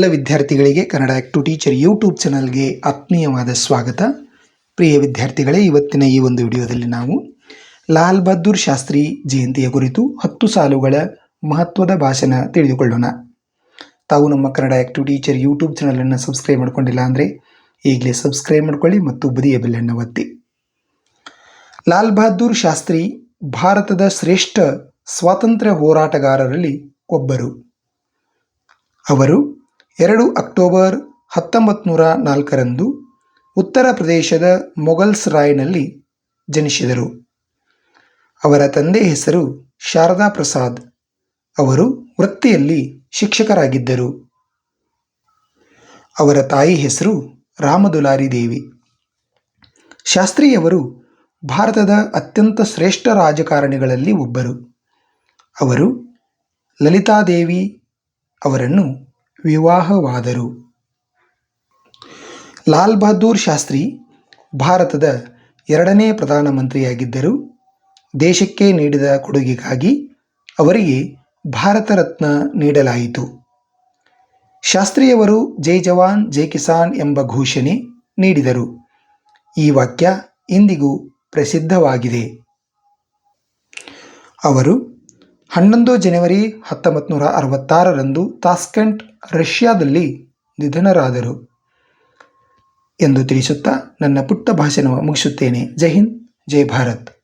ಎಲ್ಲ ವಿದ್ಯಾರ್ಥಿಗಳಿಗೆ, Kannada to teacher YouTube ಚಾನಲ್ಗೆ ಆತ್ಮೀಯವಾದ ಸ್ವಾಗತ. ಪ್ರಿಯ ವಿದ್ಯಾರ್ಥಿಗಳೇ, ಇವತ್ತಿನ ಈ ಒಂದು ವಿಡಿಯೋದಲ್ಲಿ ನಾವು ಲಾಲ್ ಬಹದ್ದೂರ್ ಶಾಸ್ತ್ರಿ ಜಯಂತಿಯ ಕುರಿತು ಹತ್ತು ಸಾಲುಗಳ ಮಹತ್ವದ ಭಾಷಣ ತಿಳಿದುಕೊಳ್ಳೋಣ. ತಾವು ನಮ್ಮ ಕನ್ನಡ ಟು ಟೀಚರ್ ಯೂಟ್ಯೂಬ್ ಚಾನಲನ್ನು ಸಬ್ಸ್ಕ್ರೈಬ್ ಮಾಡ್ಕೊಂಡಿಲ್ಲ ಅಂದರೆ ಈಗಲೇ ಸಬ್ಸ್ಕ್ರೈಬ್ ಮಾಡ್ಕೊಳ್ಳಿ ಮತ್ತು ಬದಿಯ ಬೆಲ್ಲನ್ನು ಒತ್ತಿ. ಲಾಲ್ ಬಹದ್ದೂರ್ ಶಾಸ್ತ್ರಿ ಭಾರತದ ಶ್ರೇಷ್ಠ ಸ್ವಾತಂತ್ರ್ಯ ಹೋರಾಟಗಾರರಲ್ಲಿ ಒಬ್ಬರು. ಅವರು ಎರಡು ಅಕ್ಟೋಬರ್ ಹತ್ತೊಂಬತ್ತು ನೂರ ನಾಲ್ಕರಂದು ಉತ್ತರ ಪ್ರದೇಶದ ಮೊಘಲ್ಸ್ ರಾಯ್ನಲ್ಲಿ ಜನಿಸಿದರು. ಅವರ ತಂದೆ ಹೆಸರು ಶಾರದಾ ಪ್ರಸಾದ್. ಅವರು ವೃತ್ತಿಯಲ್ಲಿ ಶಿಕ್ಷಕರಾಗಿದ್ದರು. ಅವರ ತಾಯಿ ಹೆಸರು ರಾಮದುಲಾರಿ ದೇವಿ. ಶಾಸ್ತ್ರಿಯವರು ಭಾರತದ ಅತ್ಯಂತ ಶ್ರೇಷ್ಠ ರಾಜಕಾರಣಿಗಳಲ್ಲಿ ಒಬ್ಬರು. ಅವರು ಲಲಿತಾದೇವಿ ಅವರನ್ನು ವಿವಾಹವಾದರು. ಲಾಲ್ ಬಹದ್ದೂರ್ ಶಾಸ್ತ್ರಿ ಭಾರತದ ಎರಡನೇ ಪ್ರಧಾನಮಂತ್ರಿಯಾಗಿದ್ದರು ದೇಶಕ್ಕೆ ನೀಡಿದ ಕೊಡುಗೆಗಾಗಿ ಅವರಿಗೆ ಭಾರತ ರತ್ನ ನೀಡಲಾಯಿತು. ಶಾಸ್ತ್ರಿಯವರು ಜೈ ಜವಾನ್, ಜೈ ಕಿಸಾನ್ ಎಂಬ ಘೋಷಣೆ ನೀಡಿದರು. ಈ ವಾಕ್ಯ ಇಂದಿಗೂ ಪ್ರಸಿದ್ಧವಾಗಿದೆ. ಅವರು ಹನ್ನೊಂದು ಜನವರಿ ಹತ್ತೊಂಬತ್ತು ನೂರ ಅರವತ್ತಾರರಂದು ತಾಸ್ಕೆಂಟ್ ರಷ್ಯಾದಲ್ಲಿ ನಿಧನರಾದರು ಎಂದು ತಿಳಿಸುತ್ತಾ ನನ್ನ ಪುಟ್ಟ ಭಾಷಣ ಮುಗಿಸುತ್ತೇನೆ. ಜೈ ಹಿಂದ್, ಜೈ ಭಾರತ್.